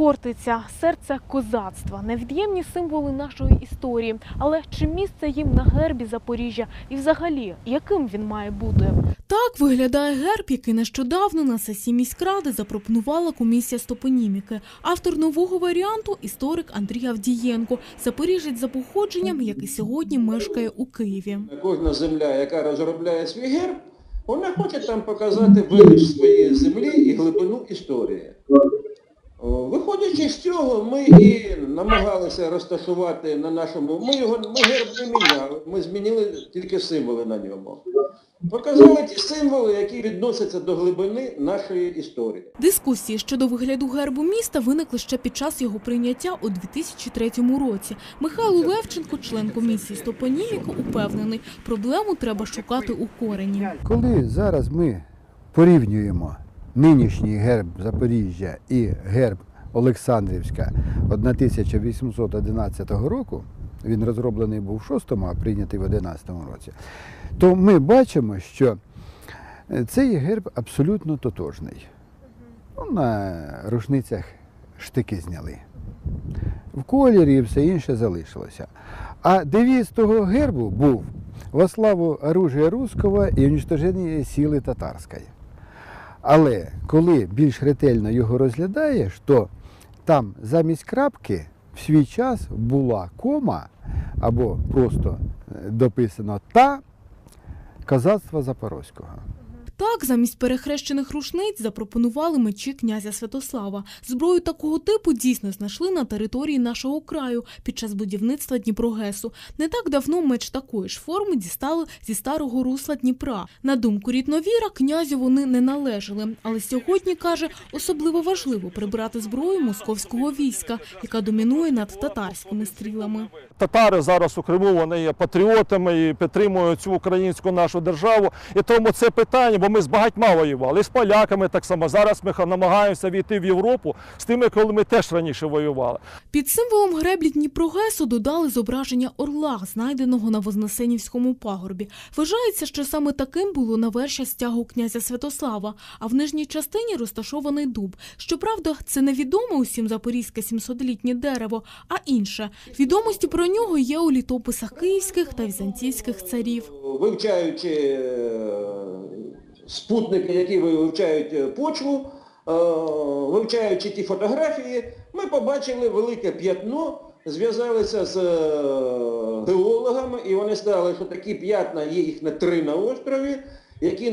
Хортиця, серце козацтва, невід'ємні символи нашої історії. Але чи місце їм на гербі Запоріжжя і взагалі яким він має бути? Так виглядає герб, який нещодавно на сесії міськради запропонувала комісія з топоніміки. Автор нового варіанту історик Андрій Авдієнко, запоріжець за походженням, який сьогодні мешкає у Києві. Кожна земля, яка розробляє свій герб, вона хоче там показати велич своєї землі і глибину історії. О, Виходячи з цього, ми і намагалися розташувати на нашому. Ми його ми герб не міняли, ми змінили тільки символи на ньому. Показали ті символи, які відносяться до глибини нашої історії. Дискусії щодо вигляду гербу міста виникли ще під час його прийняття у 2003 році. Михайло Левченко, член комісії з упевнений, проблему треба шукати у корені. Коли зараз ми порівнюємо нинішній герб Запоріжжя і герб Олександрівська 1811 року, він розроблений був в 6-му, а прийнятий в 11 році, то ми бачимо, що е, цей герб абсолютно тотожний. Ну, на рушницях штики зняли. В кольорі і все інше залишилося. А девіз того гербу був во славу оружия руського і уничтоження сили татарської. Але коли більш ретельно його розглядаєш, то там замість крапки в свій час була кома або просто е, дописано та казацтва Запорозького. Так, замість перехрещених рушниць запропонували мечі князя Святослава. Зброю такого типу дійсно знайшли на території нашого краю під час будівництва Дніпрогесу. Не так давно меч такої ж форми дістали зі старого русла Дніпра. На думку рідновіра, князю вони не належали. Але сьогодні каже, особливо важливо прибрати зброю московського війська, яка домінує над татарськими стрілами. Татари зараз у Криму вони є патріотами і підтримують цю українську нашу державу. І тому це питання, бо ми з багатьма воювали, з поляками так само. Зараз ми намагаємося війти в Європу з тими, коли ми теж раніше воювали. Під символом греблі Дніпрогесу додали зображення орла, знайденого на Вознесенівському пагорбі. Вважається, що саме таким було навершя стягу князя Святослава, а в нижній частині розташований дуб. Щоправда, це невідоме усім запорізьке 700-літнє дерево, а інше. Відомості про нього є у літописах київських та візантійських царів. Вивчаючи е, спутники, які вивчають е, почву, е, вивчаючи ті фотографії, ми побачили велике п'ятно, зв'язалися з е, геологами, і вони сказали, що такі п'ятна є їх на три на острові, які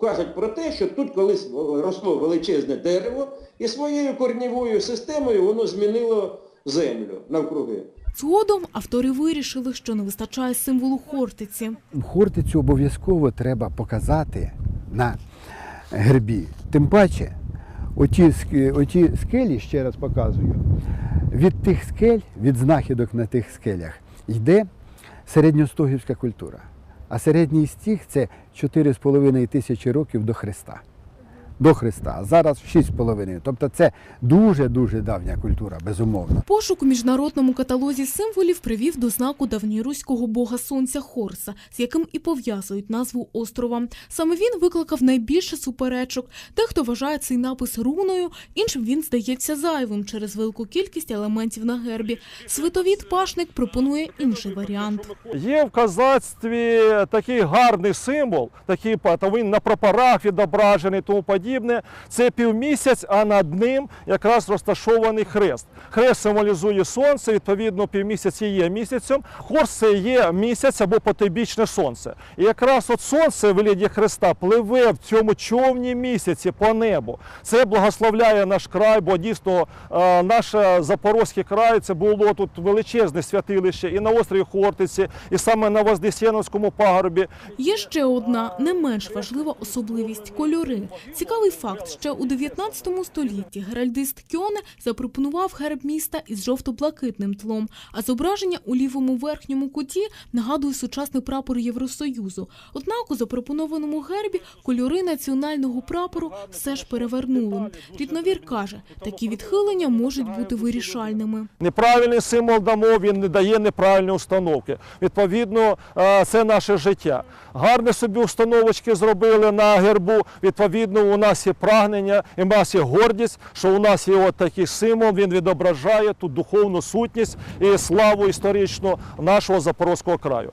кажуть про те, що тут колись росло величезне дерево, і своєю корнівою системою воно змінило землю навкруги. Згодом автори вирішили, що не вистачає символу Хортиці. Хортицю обов'язково треба показати на гербі. Тим паче, оті, оті скелі, ще раз показую, від тих скель, від знахідок на тих скелях, йде середньостогівська культура. А середній стіг це 4,5 тисячі років до Христа. До Христа, а зараз 6,5. Тобто це дуже-дуже давня культура, безумовно. Пошук у міжнародному каталозі символів привів до знаку давньоруського бога сонця Хорса, з яким і пов'язують назву острова. Саме він викликав найбільше суперечок. Дехто вважає цей напис руною, іншим він здається зайвим через велику кількість елементів на гербі. Свитовід Пашник пропонує інший варіант. Є в козацтві такий гарний символ, такий він на прапорах відображений тому подібне. Це півмісяць, а над ним якраз розташований хрест. Хрест символізує сонце, відповідно, півмісяць є місяцем. Хорс це є місяць або потойбічне сонце. І якраз от сонце в вигляді хреста пливе в цьому човні місяці по небу. Це благословляє наш край, бо дійсно е, наш е, Запорозький край це було тут величезне святилище і на острові Хортиці, і саме на Вознесеновському пагорбі. Є ще одна не менш важлива особливість кольори. Цікавий факт, ще у 19 столітті геральдист Кьоне запропонував герб міста із жовто-блакитним тлом, а зображення у лівому верхньому куті нагадує сучасний прапор Євросоюзу. Однак у запропонованому гербі кольори національного прапору все ж перевернули. Рідновір каже, такі відхилення можуть бути вирішальними. Неправильний символ дамо, він не дає неправильної установки. Відповідно, е, це наше життя. Гарні собі установочки зробили на гербу. Відповідно, у нас є прагнення, і в нас є гордість, що у нас є от такий символ, він відображає ту духовну сутність і славу історичну нашого Запорозького краю.